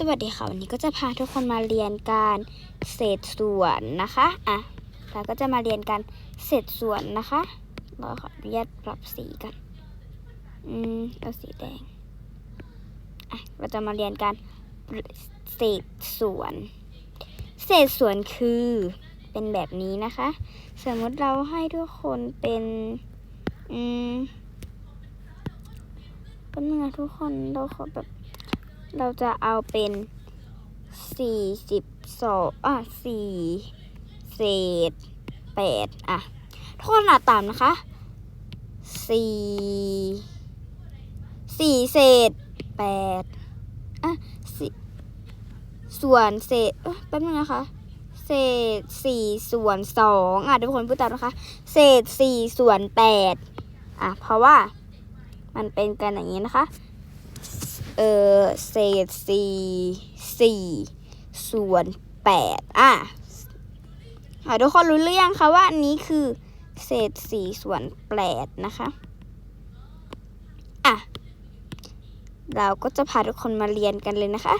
สวัสดีค่ะ วันนี้ก็จะพาทุกคนมาเรียนการเศษส่วนนะคะอะเราก็จะมาเรียนการเศษส่วนนะคะเราขออนุญาตปรับสีกันอืมเอาสีแดงอะเราจะมาเรียนการเศษส่วน เศษส่วนคือเป็นแบบนี้นะคะ สมมติเราให้ทุกคนเป็นอืมเป็นงนะทุกคนเราขอแบบ เราจะเอาเป็นสี่สิบสองอะสี่เศษแปดอะทุกคนาตามนะคะสี่สี่เศษแปดอะสี่ส่วนเศษเอ้ยแป๊บนึงนะคะเศษสี่ส่วนสองอะทุกคนพูดตามนะคะ เศษสี่ส่วนแปดอะเพราะว่ามันเป็นกันอย่างนี้นะคะ เออเศษสี่สี่ส่วนแปดอะอะทุกคนรู้หรือยังคะว่าอันนี้คือเศษสี่ส่วนแปดนะคะอะเราก็จะพาทุกคนมาเรียนกันเลยนะคะ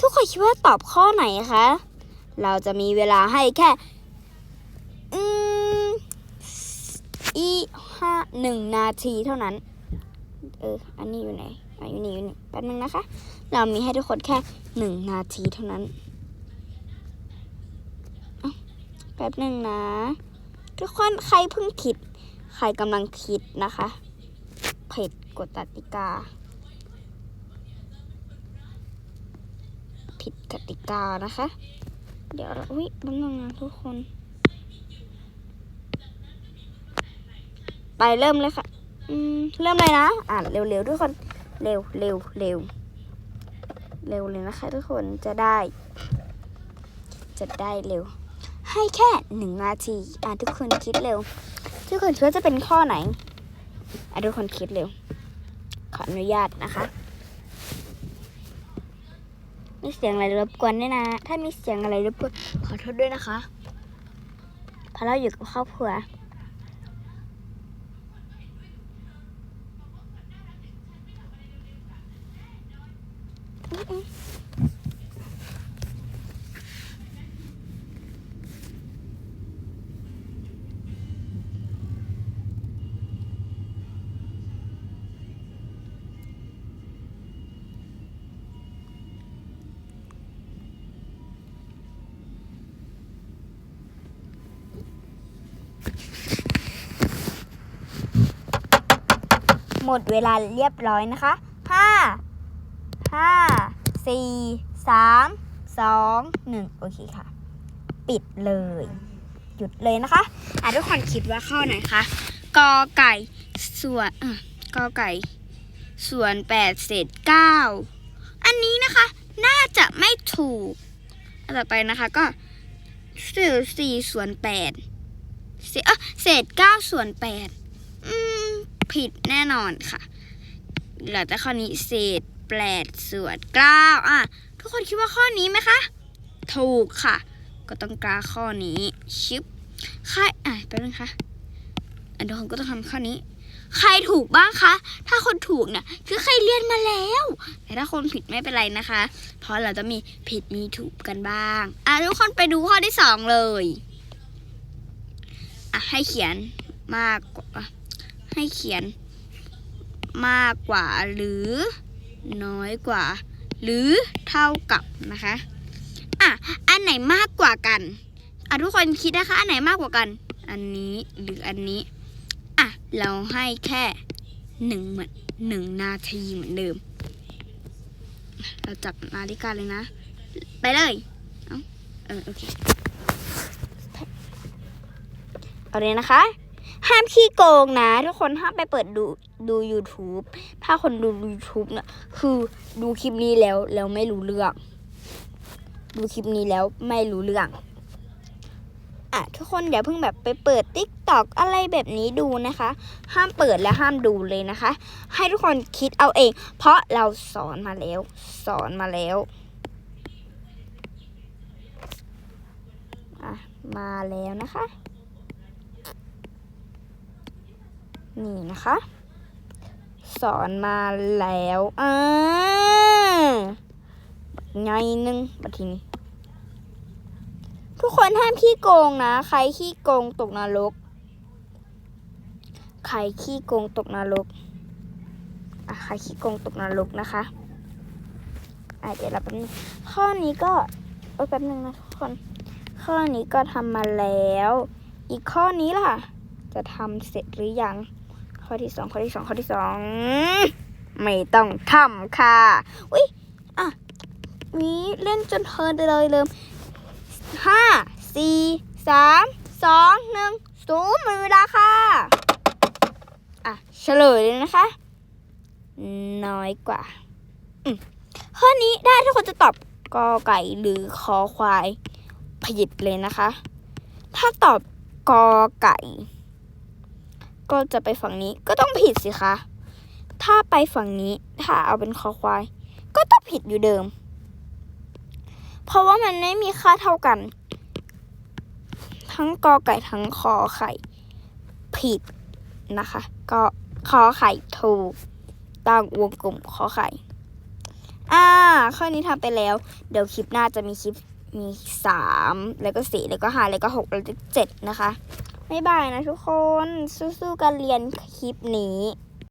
ทุกคนคิดว่าตอบข้อไหนคะ เราจะมีเวลาให้แค่อืมอีห้าหนึ่งนาทีเท่านั้น เออ อันนี้อยู่ไหนอะอยู่นี่อยู่นี่แป๊บนึงนะคะ เรามีให้ทุกคนแค่หนึ่งนาทีเท่านั้นอ้าแป๊บนึงนะ ทุกคนใครเพิ่งคิด ใครกำลังคิดนะคะผิดกฎกติกา ผิดกติกานะคะ เดี๋ยวเราอุ้ยแป๊บนึงนะทุกคน ไปเริ่มเลยค่ะ เริ่มเลยนะ อ่านเร็วๆทุกคน เร็วเร็วเร็วเร็วเลยนะคะ ทุกคนจะได้ จะได้เร็ว ให้แค่หนึ่งนาทีอ่านทุกคนคิดเร็ว ทุกคนคิดว่าจะเป็นข้อไหนอ่านทุกคนคิดเร็ว ขออนุญาตนะคะมีเสียงอะไรรบกวนด้วยนะ ถ้ามีเสียงอะไรรบกวนขอโทษด้วยนะคะ เพราะเราอยู่กับครอบครัว หมดเวลาเรียบร้อยนะคะ ห้า ห้า สี่สามสองหนึ่งโอเคค่ะ ปิดเลย หยุดเลยนะคะ อะทุกคนคิดว่าข้อไหนคะกอไก่ส่วนกอไก่ ส่วนแปดเศษเก้าอันนี้นะคะ น่าจะไม่ถูกอันต่อไปนะคะก็เศษสี่ส่วนแปดเศษเศษเก้าส่วนแปดผิดแน่นอนค่ะเหลือแต่ข้อนี้เศษ แปดส่วนเก้าอะ ทุกคนคิดว่าข้อนี้ไหมคะ ถูกค่ะ ก็ต้องกาข้อนี้ชิปใครอะแป๊บนึงค่ะอันทุกคนก็ต้องทำข้อนี้ ใครถูกบ้างคะ ถ้าคนถูกเนี่ยคือใครเรียนมาแล้ว แต่ถ้าคนผิดไม่เป็นไรนะคะ เพราะเราจะมีผิดมีถูกกันบ้าง อะทุกคนไปดูข้อที่สองเลยอะให้เขียนมากกว่าให้เขียนมากกว่าหรือ น้อยกว่า หรือเท่ากับนะคะอะอันไหนมากกว่ากันอะทุกคนคิดนะคะ อันไหนมากกว่ากัน อันนี้หรืออันนี้อะเราให้แค่หนึ่งเหมือนหนึ่งนาทีเหมือนเดิม เราจับนาฬิกาเลยนะ ไปเลยเอเออโอเคเอาเลยนะคะ ห้ามขี้โกงนะ ทุกคนห้ามไปเปิดดูดู YouTube ถ้าคนดู YouTube เนี่ยคือดูคลิปนี้แล้วแล้วไม่รู้เรื่องดูคลิปนี้แล้วไม่รู้เรื่องอะทุกคนอย่าเพิ่งแบบไปเปิด Tik t o อกอะไรแบบนี้ดูนะคะ ห้ามเปิดและห้ามดูเลยนะคะ ให้ทุกคนคิดเอาเอง เพราะเราสอนมาแล้ว สอนมาแล้วอะมาแล้วนะคะ นี่นะคะ สอนมาแล้วอ่าไงนึงบัดทีนี้ ทุกคนห้ามขี้โกงนะ ใครขี้โกงตกนรก ใครขี้โกงตกนรกอะใครขี้โกงตกนรกนะคะอะเดี๋ยวเราแป๊บนึงข้อนี้ก็เอ้แป๊บนึงนะทุกคน ข้อนี้ก็ทำมาแล้ว อีกข้อนี้ล่ะ จะทำเสร็จหรือยัง ข้อที่สองข้อที่สองข้อที่สองไม่ต้องทำค่ะ อุ้ยอะนี้เล่นจนเพลินไปเลยเริ่มห้าสี่สามสองหนึ่งศูนย์หมดเวลาค่ะ อะ เฉลยเลยนะคะ น้อยกว่าอืมข้อนี้ได้ทุกคนจะตอบกอไก่หรือคอควายผิดเลยนะคะ ถ้าตอบกอไก่ ก็จะไปฝั่งนี้ก็ต้องผิดสิคะ ถ้าไปฝั่งนี้ถ้าเอาเป็นคอควาย ก็ต้องผิดอยู่เดิม เพราะว่ามันไม่มีค่าเท่ากัน ทั้งกอไก่ทั้งคอไข่ ผิดนะคะ ก็คอไข่ถูกต้องวงกลมคอไข่ อ่า ข้อนี้ทำไปแล้ว เดี๋ยวคลิปหน้าจะมีคลิปมีสามแล้วก็สี่แล้วก็ห้าแล้วก็หกแล้วก็เจ็ดนะคะ บ๊ายบายนะทุกคนสู้ๆกันเรียนคลิปนี้